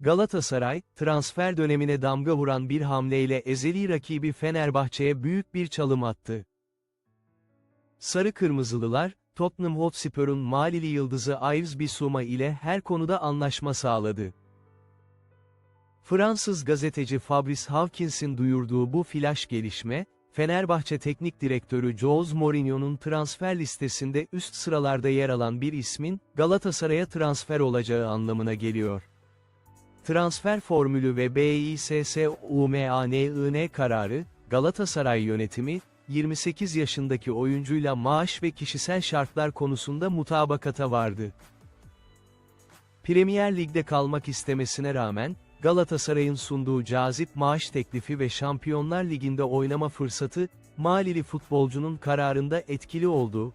Galatasaray, transfer dönemine damga vuran bir hamleyle ezeli rakibi Fenerbahçe'ye büyük bir çalım attı. Sarı Kırmızılılar, Tottenham Hotspur'un Malili yıldızı Yves Bissouma ile her konuda anlaşma sağladı. Fransız gazeteci Fabrice Hawkins'in duyurduğu bu flash gelişme, Fenerbahçe Teknik Direktörü Jose Mourinho'nun transfer listesinde üst sıralarda yer alan bir ismin, Galatasaray'a transfer olacağı anlamına geliyor. Transfer formülü ve BİSSUMANIN kararı, Galatasaray yönetimi, 28 yaşındaki oyuncuyla maaş ve kişisel şartlar konusunda mutabakata vardı. Premier Lig'de kalmak istemesine rağmen, Galatasaray'ın sunduğu cazip maaş teklifi ve Şampiyonlar Ligi'nde oynama fırsatı, Malili futbolcunun kararında etkili oldu.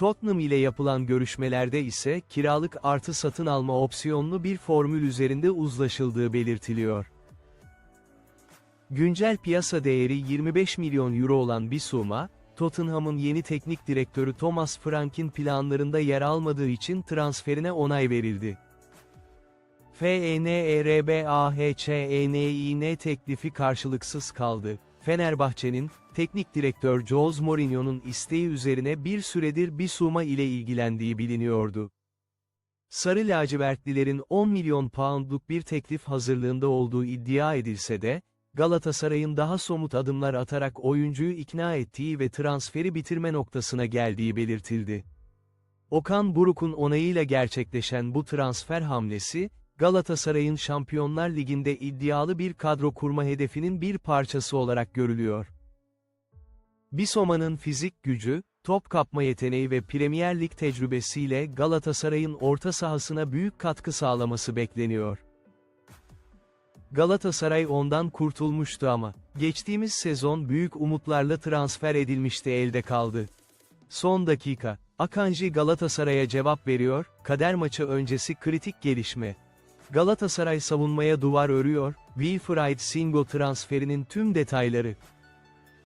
Tottenham ile yapılan görüşmelerde ise kiralık artı satın alma opsiyonlu bir formül üzerinde uzlaşıldığı belirtiliyor. Güncel piyasa değeri 25 milyon euro olan Bissouma, Tottenham'ın yeni teknik direktörü Thomas Frank'in planlarında yer almadığı için transferine onay verildi. E FENERBAHÇENİN teklifi karşılıksız kaldı. Fenerbahçe'nin, teknik direktör Jose Mourinho'nun isteği üzerine bir süredir Bissouma ile ilgilendiği biliniyordu. Sarı lacivertlilerin 10 milyon poundluk bir teklif hazırlığında olduğu iddia edilse de, Galatasaray'ın daha somut adımlar atarak oyuncuyu ikna ettiği ve transferi bitirme noktasına geldiği belirtildi. Okan Buruk'un onayıyla gerçekleşen bu transfer hamlesi, Galatasaray'ın Şampiyonlar Ligi'nde iddialı bir kadro kurma hedefinin bir parçası olarak görülüyor. Bissouma'nın fizik gücü, top kapma yeteneği ve Premier Lig tecrübesiyle Galatasaray'ın orta sahasına büyük katkı sağlaması bekleniyor. Galatasaray ondan kurtulmuştu ama, geçtiğimiz sezon büyük umutlarla transfer edilmişti elde kaldı. Son dakika, Akanji Galatasaray'a cevap veriyor, kader maçı öncesi kritik gelişme. Galatasaray savunmaya duvar örüyor, Wilfried Singo transferinin tüm detayları.